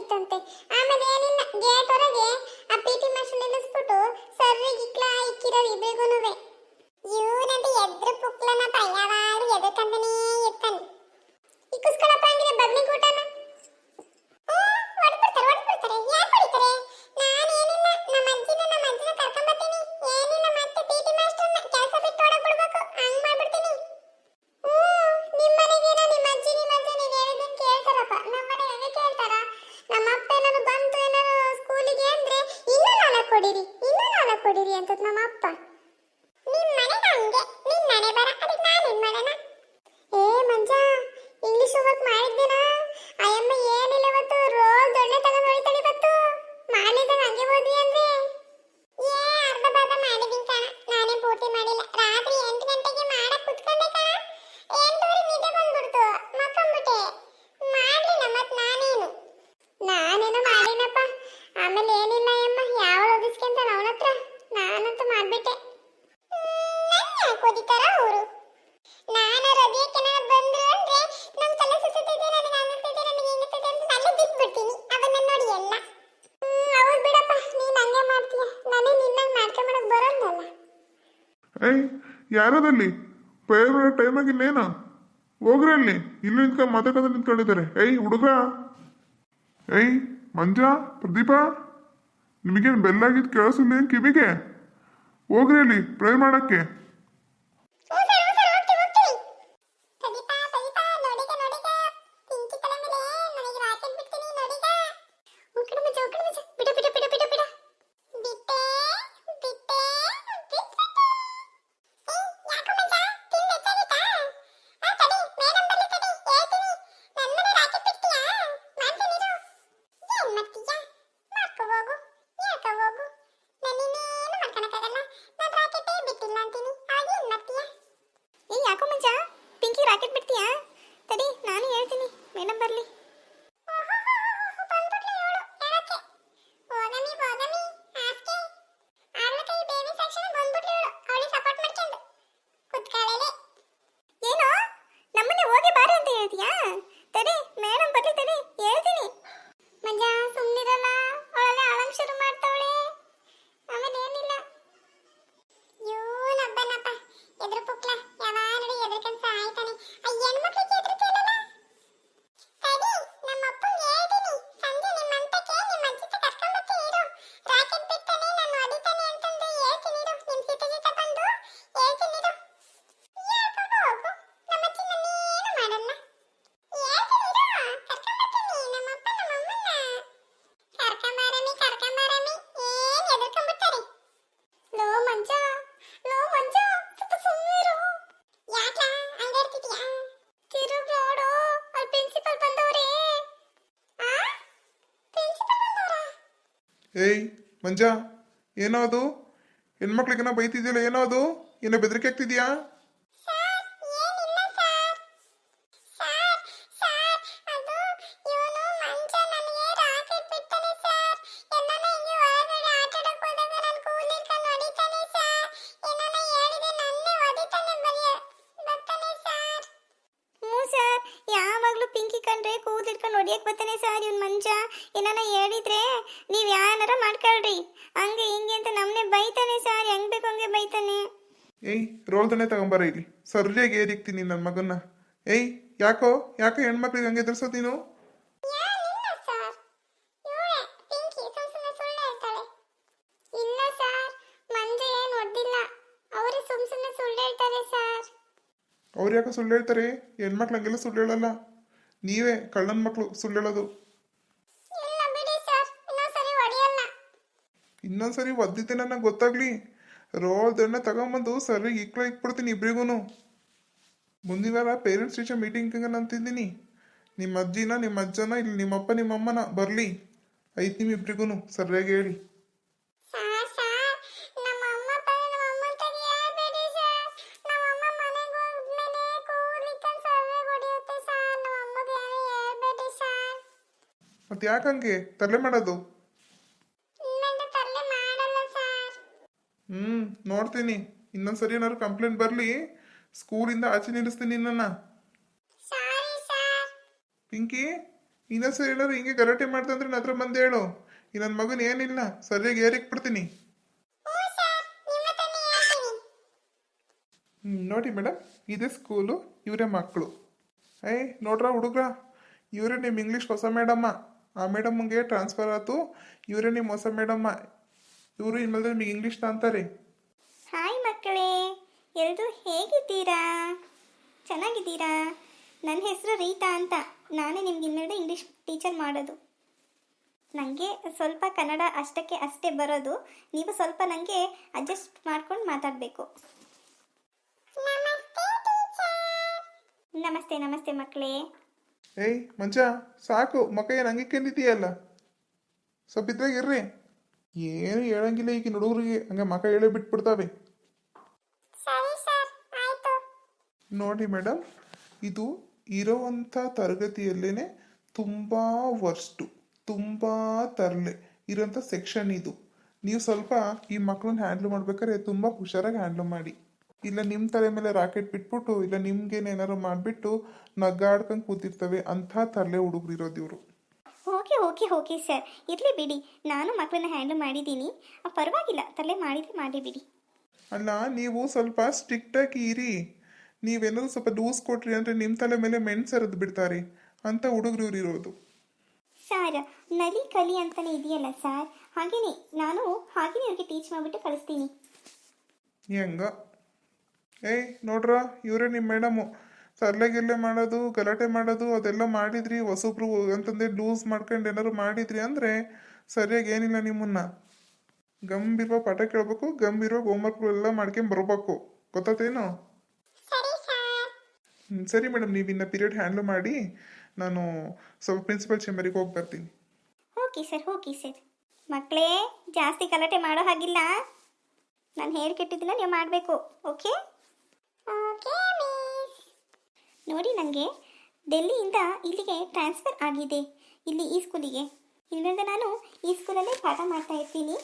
ಇತ್ತಂತೆ. ಆಮೇಲೆ ಏನಿಲ್ಲ ಗೇಟ್ ಹೊರಗೆ ಆ ಪಿ ಟಿ ಮಾಸ್ಟರ್ ನಿಲ್ಲಿಸ್ಬಿಟ್ಟು ಸರ್ರಿಗೆ ಇಕ್ಲ ಇಕ್ಕಿರೋ ಇಬ್ರಿಗೂನುವೆ. ಇವನಂತೂ ಎದ್ರು ಪುಕ್ಲನಪ್ಪ. ಯಾರದಲ್ಲಿ? ಪೇವ್ರೇಟ್ ಟೈಮ್ ಆಗಿಲ್ಲೇನ ಹೋಗ್ರಿ ಅಲ್ಲಿ ಇಲ್ಲಿ ನಿಂತ್ಕೊಂಡು ಮಾತಾಡೋದ್ರೆ ನಿಂತ್ಕೊಂಡಿದ್ದಾರೆ. ಏಯ್, ಹುಡುಗ! ಏಯ್, ಮಂಜ, ಪ್ರದೀಪ! ನಿಮಗೇನು ಬೆಲ್ಲಾಗಿದ್ದು ಕೇಳಿಸಿಲ್ಲ ಕಿವಿಗೆ? ಹೋಗ್ರಿ ಅಲ್ಲಿ ಪ್ರೇ ಮಾಡೋಕ್ಕೆ ಏಯ್ ಮಂಜ ಏನೋ ಅದು ಹೆಣ್ಮಕ್ಳಿಗೇನೋ ಬೈತಿದ್ಯಲ್ಲ ಏನೋ ಅದು ಏನೋ ಬೆದರಿಕೆ ಆಗ್ತಿದ್ಯಾ ಯಾವಾಗಲೂ ಪಿಂಕಿ ಕಂಡ್ರೆ ಕೂದಿಟ್ಕೊಂಡು ಹೊಡಿಯಕ್ಕೆ ಬರ್ತಾನೆ ಸರ್ ಇವನ್ ಮಂಜ. ಏನಾನ ಹೇಳಿದ್ರೆ ನೀವು ಯಾರ ಮಾಡ್ಕೊಳ್ರಿ. ಹಂಗೆ ಹಿಂಗೆ ಅಂತ ನಮ್ಮನೆ ಬೈತಾನೆ ಸರ್. ಹೆಂಗ್ ಬೇಕು ಹಂಗೆ ಬೈತಾನೆ. ಏಯ್ ರೋಳ್ದನೆ ತಗೊಂಬಾರ ಇಲ್ಲಿ. ಸರ್ಜೆಗೆ ಏರಿಕ್ತೀನಿ ನನ್ನ ಮಗನ್ನ. ಏಯ್ ಯಾಕೋ ಯಾಕೋ ಹೆಣ್ಮಕ್ಳಿಗೆ ಹಂಗೆ ಎದುರಿಸೋದು ನೀನು? ಅವ್ರು ಯಾಕೆ ಸುಳ್ಳು ಹೇಳ್ತಾರೆ? ಹೆಣ್ಮಕ್ಳು ಹಂಗೆಲ್ಲ ಸುಳ್ಳು ಹೇಳಲ್ಲ. ನೀವೇ ಕಳ್ಳನ ಮಕ್ಕಳು ಸುಳ್ಳು ಹೇಳೋದು. ಇನ್ನೊಂದ್ಸರಿ ಒದ್ದಿದ್ದೆ ನನಗೆ ಗೊತ್ತಾಗ್ಲಿ. ದಣ್ಣ ತಗೊಂಬಂದು ಸರಿ ಇಕ್ಲ ಇಕ್ಬಿಡ್ತೀನಿ ಇಬ್ರಿಗೂನು. ಮುಂದಿನ ವಾರ ಪೇರೆಂಟ್ಸ್ ಟೀಚರ್ ಮೀಟಿಂಗ್ ಅಂತಿದ್ದೀನಿ ನಿಮ್ಮ ಅಜ್ಜಿನ ನಿಮ್ಮ ಅಜ್ಜನ ಇಲ್ಲಿ ನಿಮ್ಮಪ್ಪ ನಿಮ್ಮಮ್ಮನ ಬರಲಿ. ಐತ್ ನಿಮ್ಮ ಇಬ್ರಿಗೂ ಸರಿಯಾಗಿ ಹೇಳಿ. ಮತ್ತೆ ಯಾಕಂಗೆ ತರಲೆ ಮಾಡೋದು? ಹ್ಮ್ ನೋಡ್ತೀನಿ. ಇನ್ನೊಂದ್ಸರಿ ಏನಾದ್ರು ಕಂಪ್ಲೇಂಟ್ ಬರ್ಲಿ ಸ್ಕೂಲಿಂದ ಆಚೆ ನಿಲ್ಲಿಸ್ತೀನಿ ನಿನ್ನ ಪಿಂಕಿ ಇನ್ನೊಂದ್ಸರಿ ಏನಾದ್ರು ಹಿಂಗೆ ಗಲಾಟೆ ಮಾಡ್ತಂದ್ರೆ ನನ್ನ ಹತ್ರ ಬಂದು ಹೇಳು. ನನ್ನ ಮಗನ ಏನಿಲ್ಲ ಸರಿಯಾಗಿ ಏರಿಕ್ ಬಿಡ್ತೀನಿ. ನೋಡಿ ಮೇಡಮ್ ಇದೇ ಸ್ಕೂಲು ಇವರೇ ಮಕ್ಕಳು. ಏಯ್ ನೋಡ್ರ ಹುಡುಗ್ರ ಇವರೇ ನಿಮ್ಮ ಇಂಗ್ಲೀಷ್ ಹೊಸ ಮೇಡಮ್ಮ ಆ. ಮೇಡಮ್ಗೆ ಟ್ರಾನ್ಸ್ಫರ್ ಆಯ್ತು ಇವರೇ ನಿಮ್ಮ ಹೊಸ ಮೇಡಮ್ಮ ಇವರು ಇನ್ಮೇಲೆ ನಿಮಗೆ ಇಂಗ್ಲೀಷ್ ಅಂತಾರೆ ಹಾಯ್ ಮಕ್ಕಳೇ ಎಲ್ಲರೂ ಹೇಗಿದ್ದೀರಾ? ಚೆನ್ನಾಗಿದ್ದೀರಾ? ನನ್ನ ಹೆಸರು ರೀತಾ ಅಂತ. ನಾನೇ ನಿಮ್ಗೆ ಇನ್ನೆರಡು ಇಂಗ್ಲೀಷ್ ಟೀಚರ್ ಮಾಡೋದು. ನನಗೆ ಸ್ವಲ್ಪ ಕನ್ನಡ ಅಷ್ಟಕ್ಕೆ ಅಷ್ಟೇ ಬರೋದು. ನೀವು ಸ್ವಲ್ಪ ನನಗೆ ಅಡ್ಜಸ್ಟ್ ಮಾಡ್ಕೊಂಡು ಮಾತಾಡಬೇಕು. ನಮಸ್ತೆ ನಮಸ್ತೆ ಮಕ್ಕಳೇ. ಏಯ್ ಮಂಚ ಸಾಕು. ಮಕ್ಕ ಏನು ಹಂಗೆ ಕೆಂದಿದೆಯಲ್ಲ ಸ್ವಲ್ಪ ಇದ್ರಾಗ ಇರ್ರಿ. ಏನು ಹೇಳಂಗಿಲ್ಲ ಈಗಿನ ಹುಡುಗರಿಗೆ. ಹಂಗೆ ಮಕ ಹೇಳೇ ಬಿಟ್ಬಿಡ್ತಾವೆ. ನೋಡಿ ಮೇಡಮ್ ಇದು ಇರೋವಂಥ ತರಗತಿಯಲ್ಲೇ ತುಂಬ ವರ್ಸ್ಟು ತುಂಬ ತರಲೆ ಇರೋಂಥ ಸೆಕ್ಷನ್ ಇದು. ನೀವು ಸ್ವಲ್ಪ ಈ ಮಕ್ಕಳನ್ನ ಹ್ಯಾಂಡ್ಲ್ ಮಾಡ್ಬೇಕಾದ್ರೆ ತುಂಬ ಹುಷಾರಾಗಿ ಹ್ಯಾಂಡ್ಲ್ ಮಾಡಿ. ಇಲ್ಲ ನಿಮ್ಮ ತಲೆ ಮೇಲೆ ರಾಕೆಟ್ ಬಿಟ್ಬಿಟ್ಟು ಇಲ್ಲ ನಿಮ್ಗೇನೇನಾರು ಮಾಡಿಬಿಟ್ಟು ನಗ್ಗಾಡ್ಕೊಂಡು ಕೂತಿರ್ತವೆ ಅಂಥ ತರಲೆ ಹುಡುಗರು ಇರೋದು ಇವರು. Okay okay okay sir. ಇರಲಿ ಬಿಡಿ. ನಾನು ಮಕ್ಕಳನ್ನ ಹ್ಯಾಂಡಲ್ ಮಾಡಿದ್ದೀನಿ. ಪರವಾಗಿಲ್ಲ. ತಲೆ ಮಾಡಿದ್ರೆ ಮಾಡಿ ಬಿಡಿ. ಅಲ್ಲ ನೀವು ಸ್ವಲ್ಪ ಸ್ಟ್ರಿಕ್ಟಾಗಿ ಇರಿ. ನೀವೇನಾದ್ರು ಸ್ವಲ್ಪ ಲೂಸ್ ಕೊಟ್ರಿ ಅಂದರೆ ನಿಮ್ಮ ತಲೆ ಮೇಲೆ ಮೆಣ್ ಸರದ್ ಬಿಡ್ತಾರೆ. ಅಂತ ಹುಡುಗರು ಇರೋದು. ಸರ್ ನಲಿ ಕಲಿ ಅಂತಾನೆ ಇದೆಯಲ್ಲ ಸರ್. ಹಾಗೇನೆ ನಾನು ಹಾಗೇನೆ ಅವ್ರಿಗೆ ಟೀಚ್ ಮಾಡಿಬಿಟ್ಟು ಕಳಿಸ್ತೀನಿ. ಹೆಂಗ? ಏಯ್ ನೋಡ್ರ ಇವರೇ ನಿಮ್ಮ ಮೇಡಮು ಸರ್ಲೆ ಗಿರ್ಲೆ ಮಾಡೋದು ಗಲಾಟೆ ಮಾಡೋದು ಅದೆಲ್ಲ ಮಾಡಿದ್ರಿ ಹೊಸಬ್ರು ಅಂತಂದೆ ಲೂಸ್ ಮಾಡ್ಕೊಂಡು ಏನಾದ್ರು ಮಾಡಿದ್ರಿ ಅಂದರೆ ಸರಿಯಾಗಿ ಏನಿಲ್ಲ ನಿಮ್ಮನ್ನ. ಗಂಭೀರ ಪಾಠ ಕೇಳಬೇಕು ಗಂಭೀರ ಹೋಮ್ವರ್ಕ್ಗಳೆಲ್ಲ ಮಾಡ್ಕೊಂಡು ಬರಬೇಕು. ಗೊತ್ತಾತೇನು? ಸರಿ ಸರ್ ಸರಿ ಮೇಡಮ್ ನೀವು ಇನ್ನ ಪೀರಿಯಡ್ ಹ್ಯಾಂಡಲ್ ಮಾಡಿ ನಾನು ಸ್ವಲ್ಪ ಪ್ರಿನ್ಸಿಪಲ್ ಚೇಂಬರಿಗೆ ಹೋಗಿ ಬರ್ತೀನಿ. ಓಕೆ ಸರ್ ಓಕೆ ಸರ್ ಮಕ್ಕಳೇ ಜಾಸ್ತಿ ಗಲಾಟೆ ಮಾಡೋ ಹಾಗಿಲ್ಲ. ನಾನು ಹೇಳಿ ಕೆಟ್ಟಿದ್ದನ್ನ ನೀವು ಮಾಡಬೇಕು ಓಕೆ ಓಕೆ ನೋಡಿ ನನಗೆ ಡೆಲ್ಲಿಯಿಂದ ಇಲ್ಲಿಗೆ ಟ್ರಾನ್ಸ್ಫರ್ ಆಗಿದೆ, ಇಲ್ಲಿ ಈ ಸ್ಕೂಲಿಗೆ. ಇಲ್ಲಿಂದ ನಾನು ಈ ಸ್ಕೂಲಲ್ಲೇ ಪಾಠ ಮಾಡ್ತಾ ಇರ್ತೀನಿ.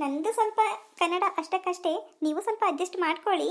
ನಂದು ಸ್ವಲ್ಪ ಕನ್ನಡ ಅಷ್ಟಕ್ಕಷ್ಟೇ, ನೀವು ಸ್ವಲ್ಪ ಅಡ್ಜಸ್ಟ್ ಮಾಡ್ಕೊಳ್ಳಿ.